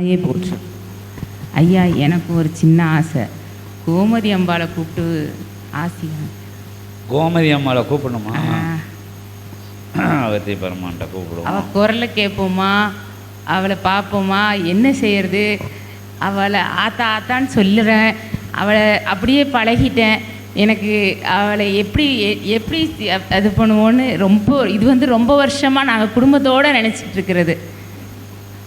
ஆயே போற்று ஐயா எனக்கு ஒரு சின்ன ஆசை. கோமதி அம்பாளை கூப்பிட்டு ஆசையா கோமதி அம்மாவை கூப்பிடணுமா? அவத்தி பெருமான்ட்ட கூப்பிடுவோம். அவ குரலை கேட்போமா? அவளை பார்ப்போமா? என்ன செய்யறது? அவளை ஆத்தா ஆத்தான்னு சொல்லுறேன். அவளை அப்படியே பழகிட்டேன். எனக்கு அவளை எப்படி எப்படி அது பண்ணுவோன்னு ரொம்ப இது வந்து ரொம்ப வருஷமாக நாங்கள் குடும்பத்தோடு நினச்சிட்டு இருக்கிறது.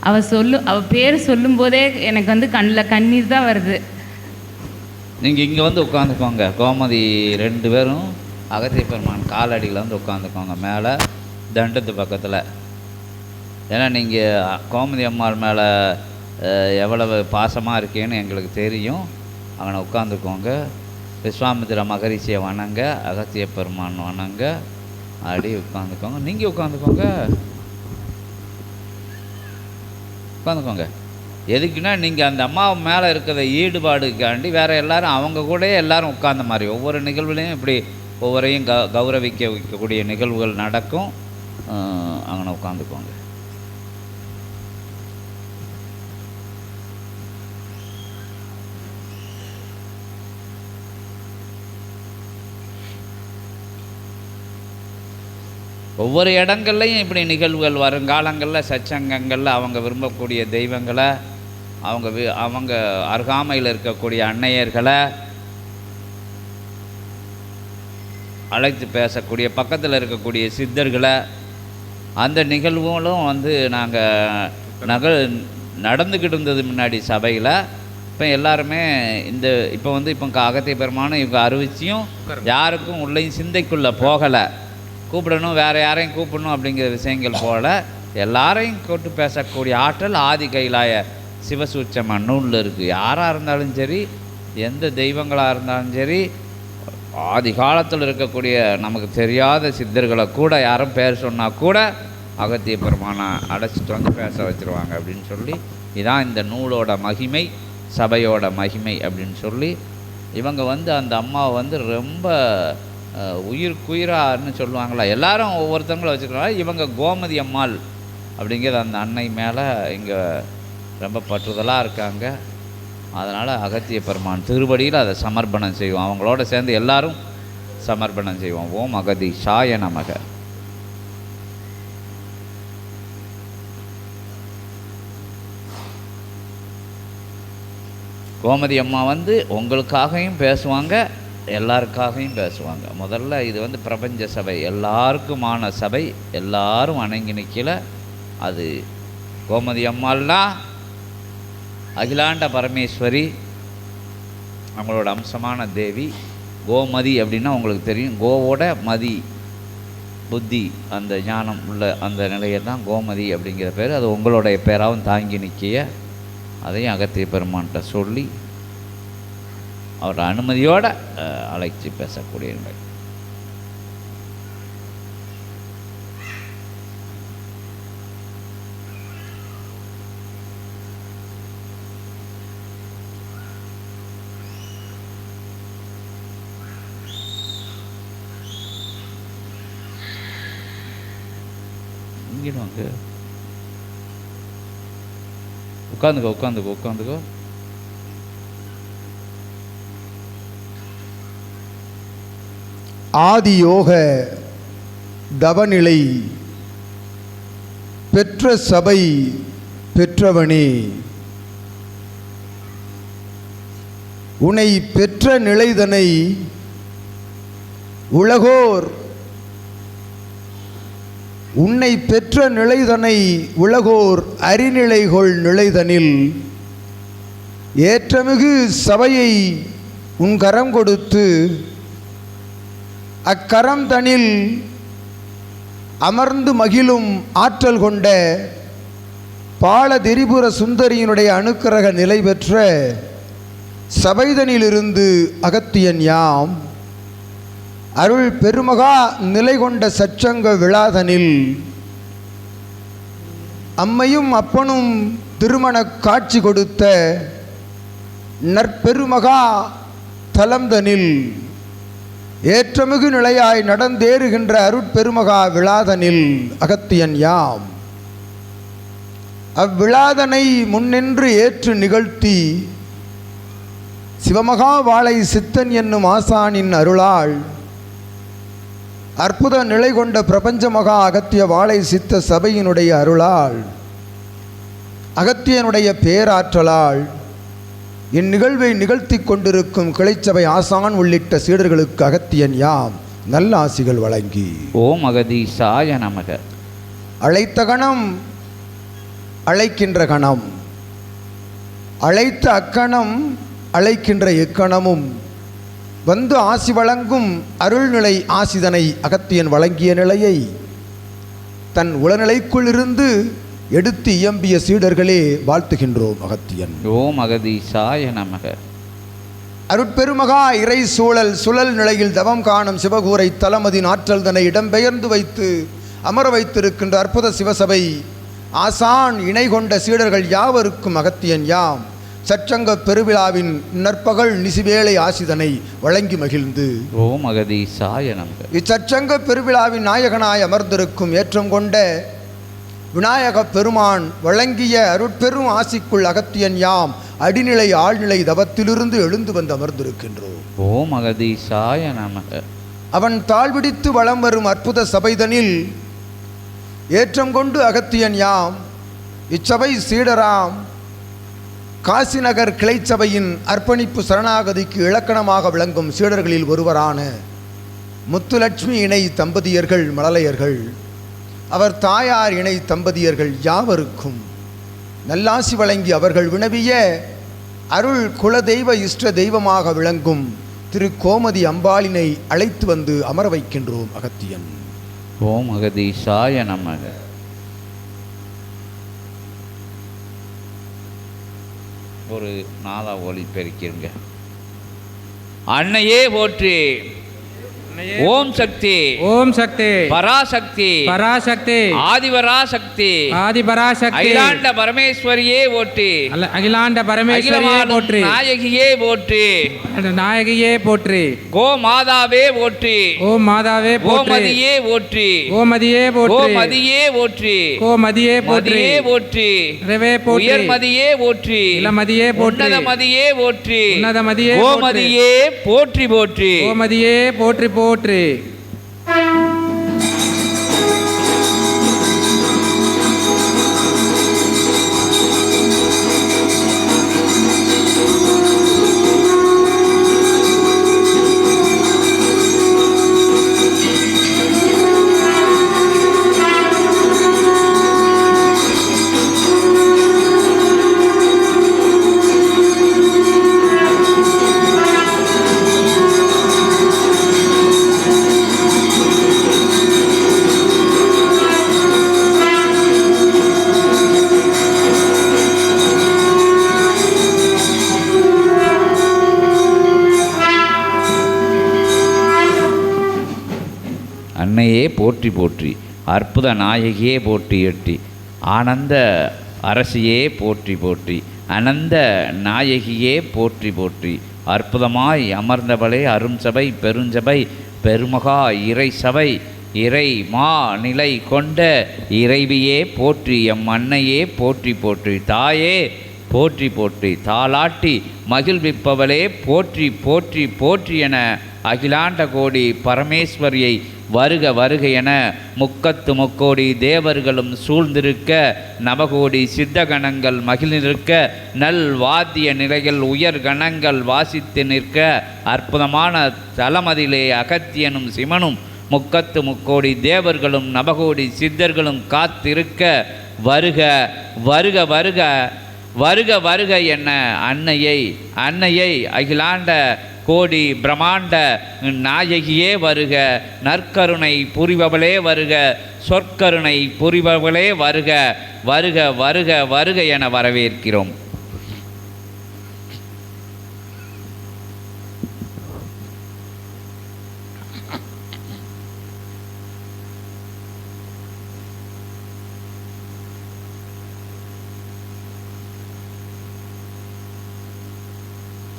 அவள் சொல்லு அவள் பேர் சொல்லும்போதே எனக்கு வந்து கண்ணில் கண்ணீர் தான் வருது. நீங்கள் இங்கே வந்து உட்காந்துக்கோங்க. கோமதி ரெண்டு பேரும் அகத்திய பெருமான் காலடியில் வந்து உட்காந்துக்கோங்க. மேலே தண்டத்து பக்கத்தில். ஏன்னா நீங்கள் கோமதி அம்மாள் மேலே எவ்வளவு பாசமாக இருக்கேன்னு எங்களுக்கு தெரியும். அவனை உட்காந்துக்கோங்க. விஸ்வாமித்திர மகரிஷியை வணங்க அகத்திய பெருமான் வணங்க. அப்படி உட்காந்துக்கோங்க. நீங்கள் உட்காந்துக்கோங்க. உட்காந்துக்கோங்க. எதுக்குன்னா நீங்கள் அந்த அம்மா மேலே இருக்கிற ஈடுபாடுக்காண்டி வேறு எல்லாரும் அவங்க கூட எல்லாரும் உட்கார்ந்த மாதிரி. ஒவ்வொரு நிகழ்வுலையும் இப்படி ஒவ்வொரையும் க கௌரவிக்க வைக்கக்கூடிய நிகழ்வுகள் நடக்கும். அங்கே உட்காந்துக்கோங்க. ஒவ்வொரு இடங்கள்லையும் இப்படி நிகழ்வுகள் வருங்காலங்களில் சச்சங்கங்களில் அவங்க விரும்பக்கூடிய தெய்வங்களை அவங்க வி- அவங்க அருகாமையில் இருக்கக்கூடிய அன்னையர்களை அழைத்து பேசக்கூடிய பக்கத்தில் இருக்கக்கூடிய சித்தர்களை அந்த நிகழ்வுகளும் வந்து நாங்கள் நகல் நடந்துக்கிட்டு இருந்தது முன்னாடி சபையில். இப்போ எல்லாருமே இந்த இப்போ வந்து இப்போ அகத்திய பெருமானும் இவங்க அறிவிச்சியும் யாருக்கும் உள்ளேயும் சிந்தைக்குள்ளே போகலை. கூப்பிடணும் வேறு யாரையும் கூப்பிடணும் அப்படிங்கிற விஷயங்கள் போல் எல்லாரையும் கூட்டு பேசக்கூடிய ஆற்றல் ஆதி கைலாய சிவசூட்சம நூலில் இருக்குது யாராக இருந்தாலும் சரி எந்த தெய்வங்களாக இருந்தாலும் சரி ஆதி காலத்தில் இருக்கக்கூடிய நமக்கு தெரியாத சித்தர்களை கூட யாரும் பேர் சொன்னால் கூட அகத்திய பெருமானை அடைச்சிட்டு வந்து பேச வச்சுருவாங்க அப்படின்னு சொல்லி இதான் இந்த நூலோட மகிமை சபையோட மகிமை அப்படின்னு சொல்லி இவங்க வந்து அந்த அம்மாவை வந்து ரொம்ப உயிர்க்குயிரான்னு சொல்லுவாங்களா? எல்லாரும் ஒவ்வொருத்தவங்களும் வச்சுக்கிறாங்க. இவங்க கோமதி அம்மாள் அப்படிங்கிற அந்த அன்னை மேலே இங்கே ரொம்ப பற்றுதலாக இருக்காங்க. அதனால் அகத்திய பெருமான் திருவடியில் அதை சமர்ப்பணம் செய்வோம். அவங்களோட சேர்ந்து எல்லாரும் சமர்ப்பணம் செய்வோம். ஓம் அகதி சாய நமக. கோமதி அம்மா வந்து உங்களுக்காகவும் பேசுவாங்க. எல்லாருக்காகவும் பேசுவாங்க. முதல்ல இது வந்து பிரபஞ்ச சபை. எல்லாருக்குமான சபை. எல்லாரும் வணங்கி நிற்கல அது கோமதி அம்மாள்னா அகிலாண்ட பரமேஸ்வரி நம்மளோட அம்சமான தேவி. கோமதி அப்படின்னா உங்களுக்கு தெரியும். கோவோட மதி புத்தி அந்த ஞானம் உள்ள அந்த நிலையை தான் கோமதி அப்படிங்கிற பேர். அது உங்களுடைய பேராகவும் தாங்கி நிற்கிய அதையும் அகத்திய பெருமான்கிட்ட சொல்லி அவரோட அனுமதியோடு அழைச்சி பேசக்கூடிய நிலை இங்கே வாங்க. உட்காந்துக்கோ உட்காந்துக்கோ உட்காந்துக்கோ. ஆதியோக தவநிலை பெற்ற சபை பெற்றவனே. உனை பெற்ற நிலைதனை உலகோர் உன்னை பெற்ற நிலைதனை உலகோர் அறிநிலைகொள் நிலைதனில் ஏற்றமிகு சபையை உன் கரம் கொடுத்து அக்கரம் தனில் அமர்ந்து மகிழும் ஆற்றல் கொண்ட பால திரிபுர சுந்தரியினுடைய அணுக்கரக நிலை பெற்ற சபைதனிலிருந்து அகத்தியன் யாம் அருள் பெருமகா நிலை கொண்ட சச்சங்க விழாதனில் அம்மையும் அப்பனும் திருமணக் காட்சி கொடுத்த நற்பெருமகா தலம்தனில் ஏற்றமிகு நிலையாய் நடந்தேறுகின்ற அருட்பெருமகா விழாதனில் அகத்தியன் யாம். அவ்விழாதனை முன்னின்று ஏற்று நிகழ்த்தி சிவமகா வாழை சித்தன் என்னும் ஆசானின் அருளால் அற்புத நிலை கொண்ட பிரபஞ்ச மகா அகத்திய வாழை சித்த சபையினுடைய அருளால் அகத்தியனுடைய பேராற்றலால் இந்நிகழ்வை நிகழ்த்தி கொண்டிருக்கும் கிளைச்சபை ஆசான் உள்ளிட்ட சீடர்களுக்கு அகத்தியன் யாம்? நல்ல ஆசிகள் வழங்கி. ஓம் அகதீசாய நமக. அழைத்த கணம் அழைக்கின்ற கணம். அழைத்த அக்கணம் அழைக்கின்ற இக்கணமும் வந்து ஆசி வழங்கும் அருள்நிலை ஆசிதனை அகத்தியன் வழங்கிய நிலையை தன் உளநிலைக்குள் இருந்து எடுத்து இயம்பிய சீடர்களே வாழ்த்துகின்றோம் அகத்தியன். ஓம் அகதீசாய நமக. அருட்பெருமகா இறை சூழல் சுழல் நிலையில் தவம் காணும் சிவகூரை தலமதின் ஆற்றல் தன்னை இடம்பெயர்ந்து வைத்து அமர வைத்திருக்கின்ற அற்புத சிவசபை ஆசான் இணை கொண்ட சீடர்கள் யாவருக்கும் அகத்தியன் யாம்? சச்சங்க பெருவிழாவின் நற்பகல் நிசிவேளை ஆசிதனை வழங்கி மகிழ்ந்து. ஓம் அகதீசாய நமக. இச்சச்சங்க பெருவிழாவின் நாயகனாய் அமர்ந்திருக்கும் ஏற்றம் கொண்ட விநாயகப் பெருமான் வழங்கிய அருட்பெரும் ஆசிக்குள் அகத்தியன் யாம் அடிநிலை ஆழ்நிலை தவத்திலிருந்து எழுந்து வந்து அமர்ந்திருக்கின்றோம். ஓம் அகதீசாய நமக. அவன் தாழ்விடித்து வலம் வரும் அற்புத சபைதனில் ஏற்றம் கொண்டு அகத்தியன் யாம் இச்சபை சீடராம் காசிநகர் கிளைச்சபையின் அர்ப்பணிப்பு சரணாகதிக்கு இலக்கணமாக விளங்கும் சீடர்களில் ஒருவரான முத்துலட்சுமி இணை தம்பதியர்கள் மழலையர்கள் அவர் தாயார் இணை தம்பதியர்கள் யாவருக்கும் நல்லாசி வழங்கி அவர்கள் வினவிய அருள் குலதெய்வ இஷ்ட தெய்வமாக விளங்கும் திரு கோமதி அம்பாளினை அழைத்து வந்து அமர வைக்கின்றோம் அகத்தியன். ஓம் அகதீசாய நமக. ஒரு நாதா ஒளி பெருக்கிருங்க. அன்னையே போற்றி. ஓம் சக்தி ஓம் சக்தி பராசக்தி பராசக்தி ஆதிவராசக்தி ஆதிபராசக்தி. அகிலாண்ட பரமேஸ்வரியே போற்றி அகிலாண்ட பரமேஸ்வரியே போற்றி. நாயகியே போற்றி நாயகியே போற்றி. கோ மாதாவே போற்றி ஓம் மாதாவே போற்றி. கோமதியே போற்றி கோமதியே போற்றி. கோமதியே போற்றி கோமதியே போற்றி. மதியே போற்றி இரவே போற்றி. உயர்மதியே போற்றி இளமதியே போற்றி. உன்னதமதியே போற்றி உன்னதமதியே கோமதியே போற்றி போற்றி. கோமதியே போற்றி போற்றி. அன்னையே போற்றி போற்றி அற்புத நாயகியே போற்றி எட்டி ஆனந்த அரசியே போற்றி போற்றி அனந்த நாயகியே போற்றி போற்றி அற்புதமாய் அமர்ந்தவளே அரும் சபை பெருஞ்சபை பெருமகா இறை சபை இறை மா நிலை கொண்ட இறைவியே போற்றி எம் அன்னையே போற்றி போற்றி தாயே போற்றி போற்றி தாலாட்டி மகிழ்விப்பவளே போற்றி போற்றி போற்றி என அகிலாண்ட கோடி பரமேஸ்வரியை வருக வருக என முக்கத்து முக்கோடி தேவர்களும் சூழ்ந்திருக்க நவகோடி சித்தகணங்கள் மகிழ்ந்திருக்க நல் வாத்திய நிலையில் உயர் கணங்கள் வாசித்து நிற்க அற்புதமான தலமதிலே அகத்தியனும் சிவனும் முக்கத்து முக்கோடி தேவர்களும் நவகோடி சித்தர்களும் காத்திருக்க வருக வருக வருக வருக வருக என்ன அன்னையை அன்னையை அகிலாண்ட கோடி பிரம்மாண்ட நாயகியே வருக நற்கருணை புரிபவளே வருக சொற்கருணை புரிபவளே வருக வருக வருக வருக என வரவேற்கிறோம்.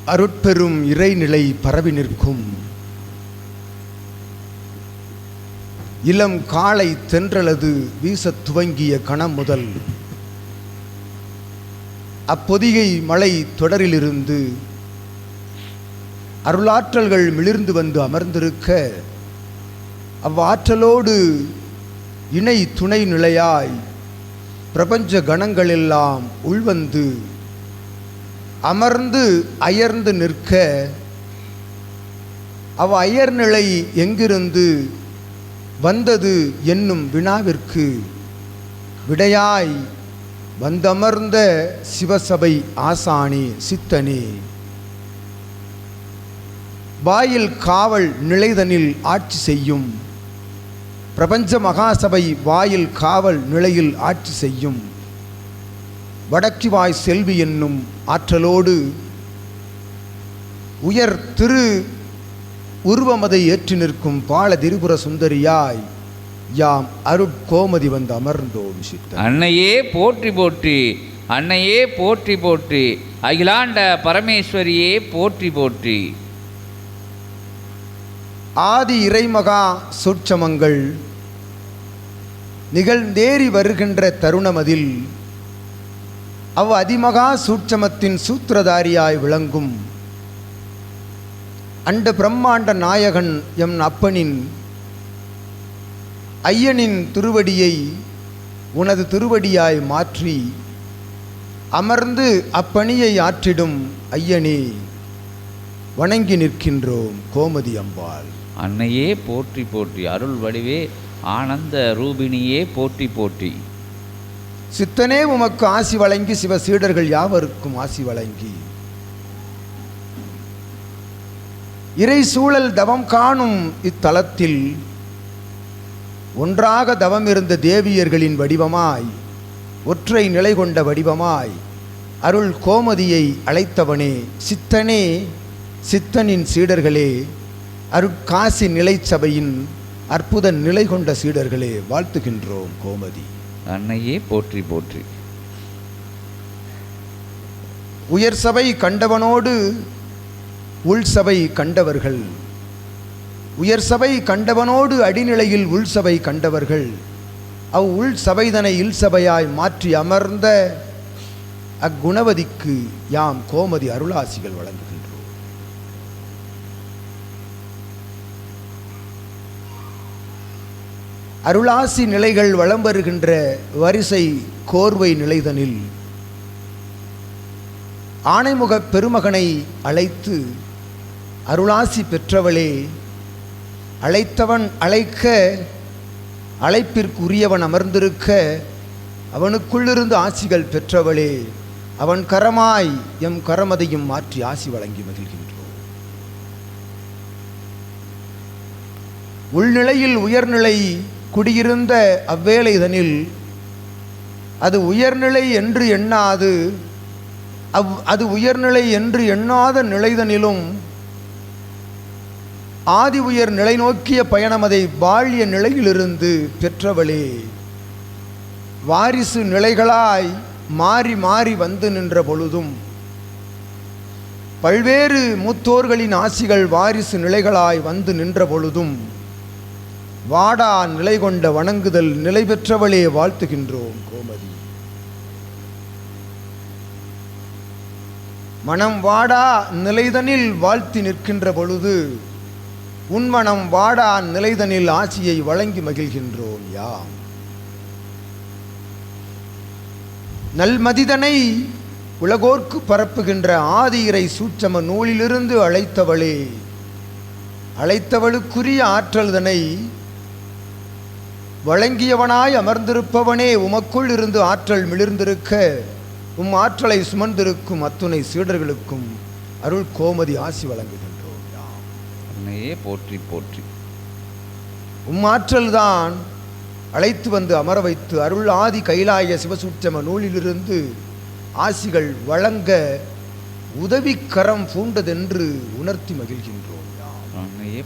அருட்பெரும் இறைநிலை பரவி நிற்கும். இளம் காளை தென்றலது வீசத் துவங்கிய கணம் முதல். அப்பொதிகை மலை தொடரிலிருந்து அருளாற்றல்கள் மிளிர்ந்து வந்து அமர்ந்திருக்க அவ்வாற்றலோடு இணை துணை நிலையாய் பிரபஞ்ச கணங்களெல்லாம் உள்வந்து அமர்ந்து அயர்ந்து நிற்க அவ் அயர்நிலை எங்கிருந்து வந்தது என்னும் வினாவிற்கு விடையாய் வந்தமர்ந்த சிவசபை ஆசானி சித்தனே. வாயில் காவல் நிலைதனில் ஆட்சி செய்யும் பிரபஞ்ச மகாசபை வாயில் காவல் நிலையில் ஆட்சி செய்யும். வடக்கிவாய் செல்வி என்னும் ஆற்றலோடு உயர் திரு உருவமதை ஏற்றி நிற்கும் பால திரிபுர சுந்தரியாய் யாம் அருட்கோமதி வந்து அமர்ந்தோம் சித்தன் அன்னையே போற்றி போற்றி அன்னையே போற்றி போற்றி அகிலாண்ட பரமேஸ்வரியே போற்றி போற்றி. ஆதி இறைமகா சூட்சமங்கள் நிகழ்ந்தேறி வருகின்ற தருணமதில் அவ் அதிமகா சூட்சமத்தின் சூத்திரதாரியாய் விளங்கும். அண்ட பிரம்மாண்ட நாயகன் எம் அப்பனின் ஐயனின் திருவடியை உனது திருவடியாய் மாற்றி அமர்ந்து அப்பணியை ஆற்றிடும் ஐயனே வணங்கி நிற்கின்றோம் கோமதி அம்பாள். அன்னையே போற்றி போற்றி அருள் வடிவே ஆனந்த ரூபிணியே போற்றி போற்றி. சித்தனே உமக்கு ஆசி வழங்கி சிவ சீடர்கள் யாவருக்கும் ஆசி வழங்கி. இறை சூழல் தவம் காணும் இத்தலத்தில் ஒன்றாக தவம் இருந்த தேவியர்களின் வடிவமாய் ஒற்றை நிலை கொண்ட வடிவமாய் அருள் கோமதியை அழைத்தவனே சித்தனே சித்தனின் சீடர்களே அருட்காசி நிலைச்சபையின் அற்புத நிலை கொண்ட சீடர்களே வாழ்த்துகின்றோம் கோமதி. அன்னையே போற்றி போற்றி. உயர் சபை கண்டவனோடு உள் சபை கண்டவர்கள். உயர் சபை கண்டவனோடு அடிநிலையில் உள் சபை கண்டவர்கள். அவ் உள் சபைதனை இல் சபையாய் மாற்றி அமர்ந்த அக்குணவதிக்கு யாம் கோமதி அருளாசிகள் வழங்குகின்றோம் அருளாசி நிலைகள் வலம் வருகின்ற வரிசை கோர்வை நிலைதனில் ஆணைமுகப் பெருமகனை அழைத்து அருளாசி பெற்றவளே அழைத்தவன் அழைக்க அழைப்பிற்குரியவன் அமர்ந்திருக்க அவனுக்குள்ளிருந்து ஆசிகள் பெற்றவளே அவன் கரமாய் எம் கரமதையும் மாற்றி ஆசி வழங்கி மகிழ்கின்றோம். உள்நிலையில் உயர்நிலை குடியிருந்த அவ்வேளைதனில் அது உயர்நிலை என்று எண்ணாது அவ் அது உயர்நிலை என்று எண்ணாத நிலைதனிலும் ஆதி உயர் நிலை நோக்கிய பயணம் அதை வாழிய நிலையிலிருந்து பெற்றவளே. வாரிசு நிலைகளாய் மாறி மாறி வந்து நின்ற பொழுதும் பல்வேறு மூத்தோர்களின் ஆசிகள் வாரிசு நிலைகளாய் வந்து நின்ற பொழுதும் வாடா நிலை கொண்ட வணங்குதல் நிலை பெற்றவளே வாழ்த்துகின்றோம் கோமதி. மனம் வாடா நிலைதனில் வாழ்த்தி நிற்கின்ற பொழுது உன்மனம் வாடா நிலைதனில் ஆசியை வழங்கி மகிழ்கின்றோம் யாம். நல்மதிதனை உலகோர்க்கு பரப்புகின்ற ஆதியிரை சூட்சம நூலிலிருந்து அழைத்தவளே அழைத்தவளுக்குரிய ஆற்றல்தனை வழங்கியவனாய் அமர்ந்திருப்பவனே உமக்குள் இருந்து ஆற்றல் மிளிர்ந்திருக்க உம் ஆற்றலை சுமந்திருக்கும் அத்துணை சீடர்களுக்கும் அருள் கோமதி ஆசி வழங்குகின்றோம். யாம். அன்னையே போற்றி போற்றி. உம் ஆற்றல்தான் அழைத்து வந்து அமர வைத்து அருள் ஆதி கைலாய சிவசூட்சம நூலிலிருந்து ஆசிகள் வழங்க உதவிக்கரம் பூண்டதென்று உணர்த்தி மகிழ்கின்றோம்.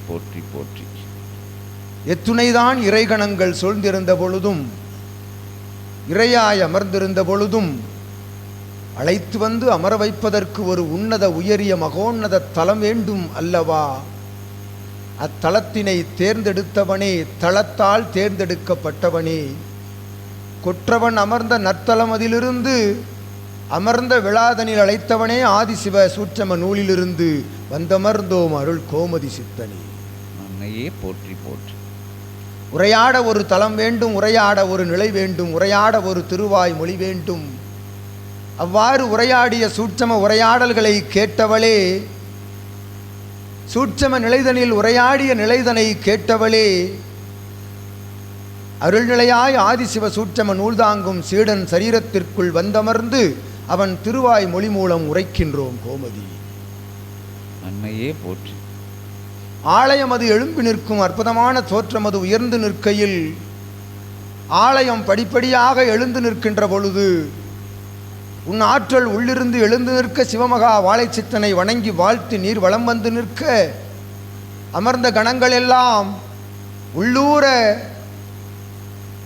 போற்றி போற்றி. எத்துணைதான் இறைகணங்கள் சூழ்ந்திருந்த பொழுதும் இறையாய் அமர்ந்திருந்த பொழுதும் அழைத்து வந்து அமர வைப்பதற்கு ஒரு உன்னத உயரிய மகோன்னத தலம் வேண்டும் அல்லவா? அத்தலத்தினை தேர்ந்தெடுத்தவனே தளத்தால் தேர்ந்தெடுக்கப்பட்டவனே. கொற்றவன் அமர்ந்த நற்தலம் அதிலிருந்து அமர்ந்த விழாதனில் அழைத்தவனே ஆதிசிவ சூட்சம நூலிலிருந்து வந்தமர்ந்தோம் அருள் கோமதி சித்தனே. அன்னையே போற்றி போற்றி. உரையாட ஒரு தலம் வேண்டும் உரையாட ஒரு நிலை வேண்டும் உரையாட ஒரு திருவாய் மொழி வேண்டும். அவ்வாறு உரையாடிய சூட்சம உரையாடல்களை கேட்டவளே சூட்சம நிலைதனில் உரையாடிய நிலைதனை கேட்டவளே அருள்நிலையாய் ஆதிசிவ சூட்சம நூல்தாங்கும் சீடன் சரீரத்திற்குள் வந்தமர்ந்து அவன் திருவாய் மொழி மூலம் உரைக்கின்றோம் கோமதி. அன்னையே போற்றி. ஆலயம் அது எழும்பி நிற்கும் அற்புதமான தோற்றம் அது உயர்ந்து நிற்கையில் ஆலயம் படிப்படியாக எழுந்து நிற்கின்ற பொழுது உன் ஆற்றல் உள்ளிருந்து எழுந்து நிற்க சிவமகா வாழைச்சித்தனை வணங்கி வாழ்த்து நீர் வலம் வந்து நிற்க அமர்ந்த கணங்கள் எல்லாம் உள்ளூர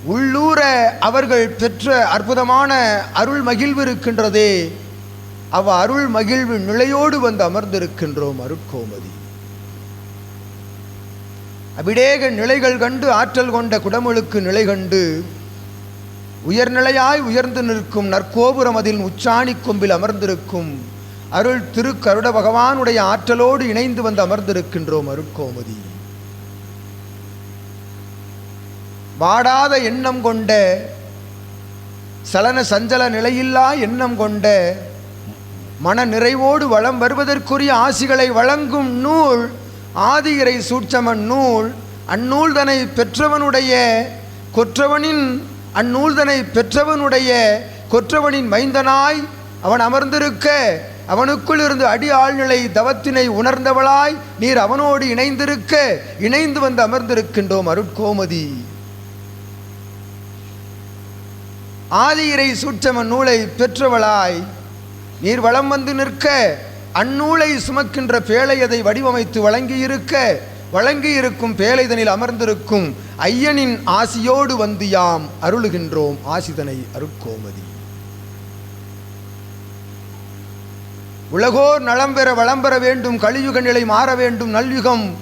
உள்ளூர அவர்கள் பெற்ற அற்புதமான அருள் மகிழ்வு இருக்கின்றதே அவ் அருள் மகிழ்வு நிலையோடு வந்து அமர்ந்திருக்கின்றோம் அருட்கோமதி. அபிடேக நிலைகள் கண்டு ஆற்றல் கொண்ட குடமுழுக்கு நிலை கண்டு. உயர்நிலையாய் உயர்ந்து நிற்கும் நற்கோபுரம் அதில் உச்சாணி கொம்பில் அமர்ந்திருக்கும். அருள் திருக்கருட பகவானுடைய ஆற்றலோடு இணைந்து வந்து அமர்ந்திருக்கின்றோம் அருட்கோமதி. வாடாத எண்ணம் கொண்ட சலன சஞ்சல நிலையில்லா எண்ணம் கொண்ட மன நிறைவோடு வளம் வருவதற்குரிய ஆசிகளை வழங்கும் நூல் ஆதியிறை சூட்சமன் நூல் அந்நூல்தனை பெற்றவனுடைய கொற்றவனின் அந்நூல்தனை பெற்றவனுடைய கொற்றவனின் மைந்தனாய் அவன் அமர்ந்திருக்க அவனுக்குள் இருந்து அடி ஆழ்நிலை தவத்தினை உணர்ந்தவளாய் நீர் அவனோடு இணைந்திருக்க இணைந்து வந்து அமர்ந்திருக்கின்றோம் அருட்கோமதி. ஆதியிரை சூட்சம நூலை பெற்றவளாய் நீர் வளம் வந்து நிற்க அந்நூலை சுமக்கின்ற பேழை அதை வடிவமைத்து வழங்கியிருக்க வழங்கியிருக்கும் பேழைதனில் அமர்ந்திருக்கும் ஐயனின் ஆசியோடு வந்து யாம் அருளுகின்றோம் ஆசிதனை அருட்கோமதி. உலகோர் நலம் பெற வளம் பெற வேண்டும் கலியுக நிலை மாற வேண்டும் நல்யுகம்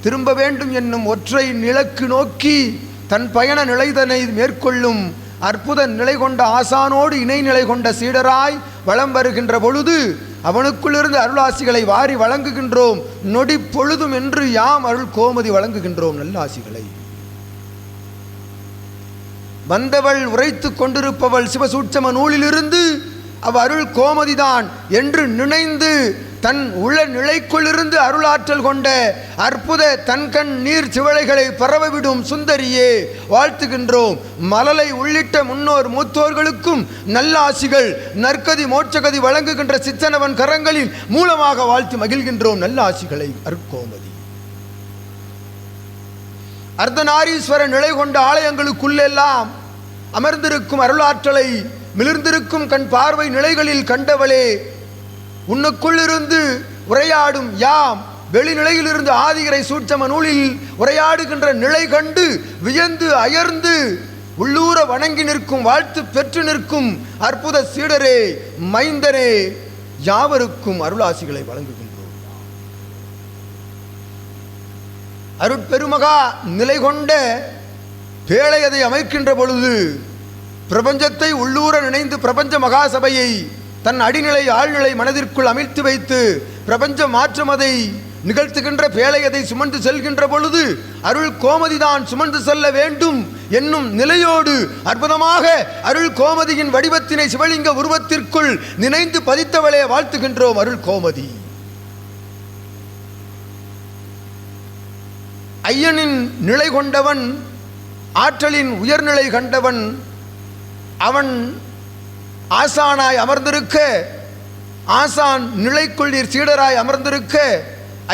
திரும்ப வேண்டும் என்னும் ஒற்றை நிலக்கு நோக்கி தன் பயண நிலைதனை மேற்கொள்ளும் அற்புத நிலை கொண்ட ஆசானோடு இணை நிலை கொண்ட சீடராய் வலம் வருகின்ற பொழுது அவனுக்குள்ளிருந்து அருளாசிகளை வாரி வழங்குகின்றோம். நொடி பொழுதும் என்று யாம் அருள் கோமதி வழங்குகின்றோம் நல்லாசிகளை. வந்தவள் உரைத்து கொண்டிருப்பவள் சிவசூட்சம நூலிலிருந்து அவ் அருள் கோமதிதான் என்று நினைந்து தன் உள்ள நிலைக்குள்ளிருந்து அருளாற்றல் கொண்ட அற்புத தன்கண் நீர் சிவளைகளை பரவவிடும் சுந்தரியே வாழ்த்துகின்றோம். மலலை உள்ளிட்ட முன்னோர் மூத்தோர்களுக்கும் நல்லாசிகள் நற்கதி மோட்சகதி வழங்குகின்ற சித்தனவன் கரங்களில் மூலமாக வாழ்த்து மகிழ்கின்றோம். நல்லாசிகளை அற்கோமதி அர்த்தநாரீஸ்வர நிலை கொண்ட ஆலயங்களுக்குள்ளெல்லாம் அமர்ந்திருக்கும் அருளாற்றலை மிளிர்ந்திருக்கும் கண் பார்வை நிலைகளில் கண்டவளே உன்னுக்குள்ளிருந்து உரையாடும் யாம் வெளிநிலையிலிருந்து ஆதிகரை சூட்சம நூலில் உரையாடுகின்ற நிலை கண்டு வியந்து அயர்ந்து உள்ளூர வணங்கி நிற்கும் வாழ்த்து பெற்று நிற்கும் அற்புத சீடரே மைந்தரே யாவருக்கும் அருளாசிகளை வழங்குகின்றோம். அருட்பெருமகா நிலை கொண்ட பேழையதை அமைக்கின்ற பொழுது பிரபஞ்சத்தை உள்ளூர நினைந்து பிரபஞ்ச மகாசபையை தன் அடிநிலை ஆழ்நிலை மனதிற்குள் அமைத்து வைத்து பிரபஞ்ச மாற்றம் அதை நிகழ்த்துகின்ற பேழையதை சுமந்து செல்கின்ற பொழுது அருள் கோமதிதான் சுமந்து செல்ல வேண்டும் என்னும் நிலையோடு அற்புதமாக அருள் கோமதியின் வடிவத்தினை சிவலிங்க உருவத்திற்குள் நினைந்து பதித்தவளே வாழ்த்துகின்றோம் அருள் கோமதி. ஐயனின் நிலை கொண்டவன் ஆற்றலின் உயர்நிலை கண்டவன் அவன் ஆசானாய் அமர்ந்திருக்க. ஆசான் நிலைக்குள் நீர் சீடராய் அமர்ந்திருக்க.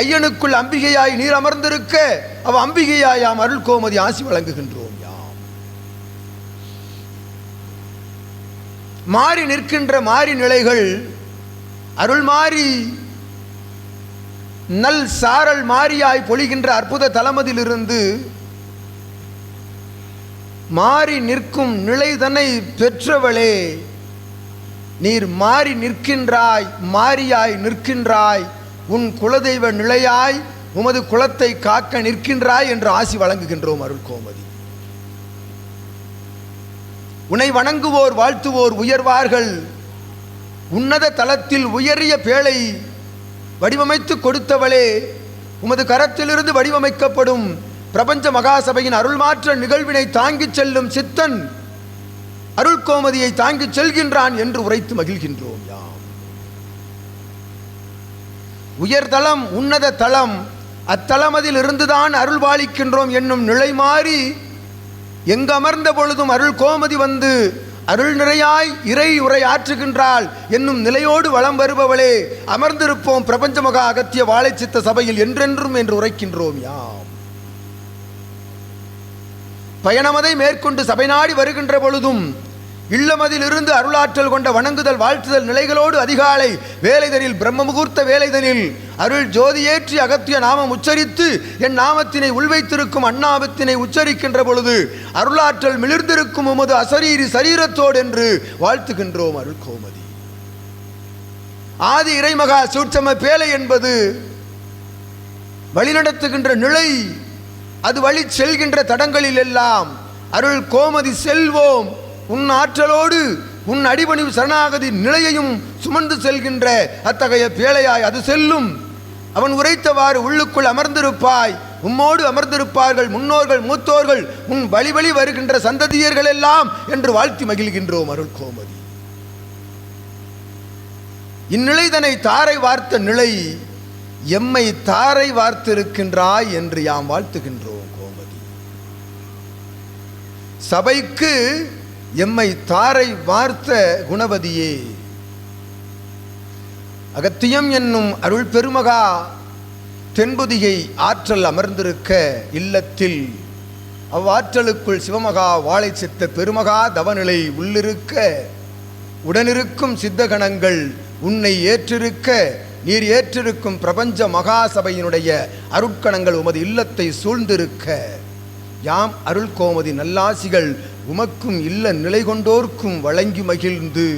ஐயனுக்குள் அம்பிகையாய் நீர் அமர்ந்திருக்க. அவ அம்பிகையாய் யாம் அருள் கோமதி ஆசி வழங்குகின்றோம் யாம். மாறி நிற்கின்ற மாறி நிலைகள் அருள் மாறி நல் சாரல் மாறியாய் பொழிகின்ற அற்புத தலமதிலிருந்து மாறி நிற்கும் நிலைதனை பெற்றவளே நீர் மாறி நிற்கின்றாய் மாறியாய் நிற்கின்றாய். உன் குலதெய்வ நிலையாய் உமது குலத்தை காக்க நிற்கின்றாய் என்று ஆசி வழங்குகின்றோம் அருள் கோமதி. உன்னை வணங்குவோர் வாழ்த்துவோர் உயர்வார்கள். உன்னத தலத்தில் உயரிய பேழை வடிவமைத்து கொடுத்தவளே உமது கரத்திலிருந்து வடிவமைக்கப்படும் பிரபஞ்ச மகாசபையின் அருள்மாற்ற நிகழ்வினை தாங்கிச் செல்லும் சித்தன் அருள் கோமதியை செல்கின்றான் என்று உரைத்து மகிழ்கின்றோம் யாம். உயர்தலம் உன்னத தலம் அத்தளமதில் இருந்துதான் அருள் பாலிக்கின்றோம் என்னும் நிலை மாறி எங்கு அமர்ந்த பொழுதும் அருள் கோமதி வந்து அருள் நிறையாய் இறை உரை ஆற்றுகின்றாள் என்னும் நிலையோடு வலம் வருபவளே அமர்ந்திருப்போம் பிரபஞ்ச மகா அகத்திய வாழைச்சித்த சபையில் என்றென்றும் என்று உரைக்கின்றோம் யாம். பயணமதை மேற்கொண்டு சபை நாடி வருகின்ற பொழுதும் இல்லமதிலிருந்து அருளாற்றல் கொண்ட வணங்குதல் வாழ்த்துதல் நிலைகளோடு அதிகாலை வேலைதனில் பிரம்ம முகூர்த்த வேலைதனில் அருள் ஜோதியேற்றி அகத்திய நாமம் உச்சரித்து என் நாமத்தினை உள்வைத்திருக்கும் அந்நாமத்தினை உச்சரிக்கின்ற பொழுது அருளாற்றல் மிளிர்ந்திருக்கும் உமது அசரீரி சரீரத்தோடு என்று வாழ்த்துகின்றோம் அருள் கோமதி. ஆதி இறைமகா சூட்சம பேலை என்பது வழிநடத்துகின்ற நிலை அது வழி செல்கின்ற தடங்களில் எல்லாம் அருள் கோமதி செல்வோம். உன் ஆற்றலோடு உன் அடிபணிவு சரணாகதி நிலையையும் சுமந்து செல்கின்ற அத்தகைய பேழையாய் அது செல்லும். அவன் உரைத்தவாறு உள்ளுக்குள் அமர்ந்திருப்பாய். உம்மோடு அமர்ந்திருப்பார்கள் முன்னோர்கள் மூத்தோர்கள் உன் வழி வழி வருகின்ற சந்ததியர்கள் எல்லாம் என்று வாழ்த்தி மகிழ்கின்றோம் அருள் கோமதி. இந்நிலைதனை தாரை வார்த்த நிலை எம்மை தாரை வார்த்திருக்கின்றாய் என்று யாம் வாழ்த்துகின்றோம் கோமதி. சபைக்கு எம்மை தாரை வார்த்த குணவதியே. அகத்தியம் என்னும் அருள் பெருமகா தென்புதிகை ஆற்றல் அமர்ந்திருக்க இல்லத்தில் அவ்வாற்றலுக்குள் சிவமகா வாழை சித்த பெருமகா தவநிலை உள்ளிருக்க உடனிருக்கும் சித்தகணங்கள் உன்னை ஏற்றிருக்க நீர் ஏற்றிருக்கும் பிரபஞ்ச மகாசபையினுடைய அருட்கணங்கள் உமது இல்லத்தை சூழ்ந்திருக்க. யாம் அருள் கோமதி நல்லாசிகள் உமக்கும் இல்ல நிலை கொண்டோர்க்கும் வழங்கி மகிழ்ந்து.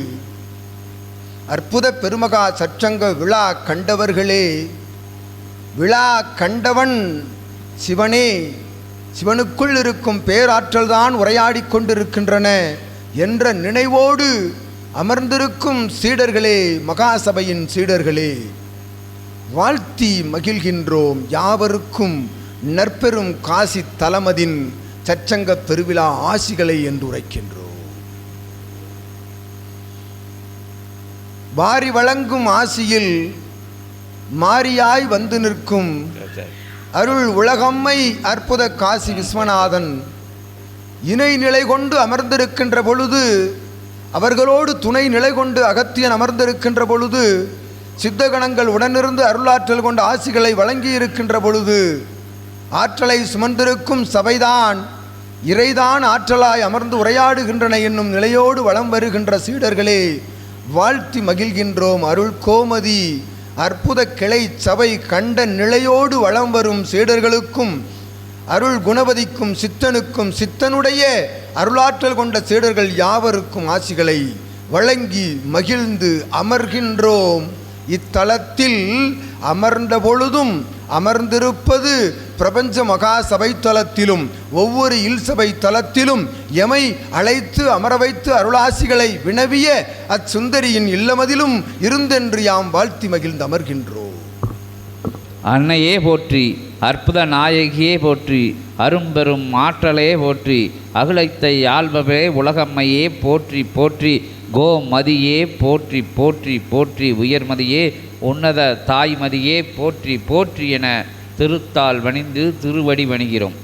அற்புத பெருமகா சற்றங்க விழா கண்டவர்களே விழா கண்டவன் சிவனே சிவனுக்குள் இருக்கும் பேராற்றல் தான் உரையாடி கொண்டிருக்கின்றன என்ற நினைவோடு அமர்ந்திருக்கும் சீடர்களே மகாசபையின் சீடர்களே. வாழ்த்தி மகிழ்கின்றோம் யாவருக்கும் நற்பெரும் காசி தலமதின் சச்சங்க பெருவிழா ஆசிகளை என்று உரைக்கின்றோம் வாரி வழங்கும் ஆசியில் மாறியாய் வந்து நிற்கும் அருள் உலகம்மை அற்புத காசி விஸ்வநாதன் இணை நிலை கொண்டு அமர்ந்திருக்கின்ற பொழுது அவர்களோடு துணை நிலை கொண்டு அகத்தியன் அமர்ந்திருக்கின்ற பொழுது சித்தகணங்கள் உடனிருந்து அருளாற்றல் கொண்ட ஆசிகளை வழங்கி இருக்கின்ற பொழுது ஆற்றலை சுமந்திருக்கும் சபைதான் இறைதான் ஆற்றலாய் அமர்ந்து உரையாடுகின்றன என்னும் நிலையோடு வலம் வருகின்ற சீடர்களே வாழ்த்தி மகிழ்கின்றோம் அருள் கோமதி. அற்புத கிளை சபை கண்ட நிலையோடு வலம் வரும் சீடர்களுக்கும் அருள் குணவதிக்கும் சித்தனுக்கும் சித்தனுடைய அருளாற்றல் கொண்ட சீடர்கள் யாவருக்கும் ஆசிகளை வழங்கி மகிழ்ந்து அமர்கின்றோம். இத்தலத்தில் அமர்ந்த பொழுதும் அமர்ந்திருப்பது பிரபஞ்ச மகா சபை தலத்திலும் ஒவ்வொரு இல் சபை தலத்திலும் எமை அழைத்து அமர வைத்து அருளாசிகளை வினவிய அச்சுந்தரியின் இல்லமதிலும் இருந்தென்று யாம் வாழ்த்தி மகிழ்ந்து அமர்கின்றோம். அன்னையே போற்றி அற்புத நாயகியே போற்றி அரும்பெரும் ஆற்றலே போற்றி அகிலத்தை ஆள்பவே உலகம்மையே போற்றி போற்றி கோமதியே போற்றி போற்றி போற்றி உயர்மதியே உன்னத தாய்மதியே போற்றி போற்றி என திருத்தால் வணிந்து திருவடி வணிகிறோம்.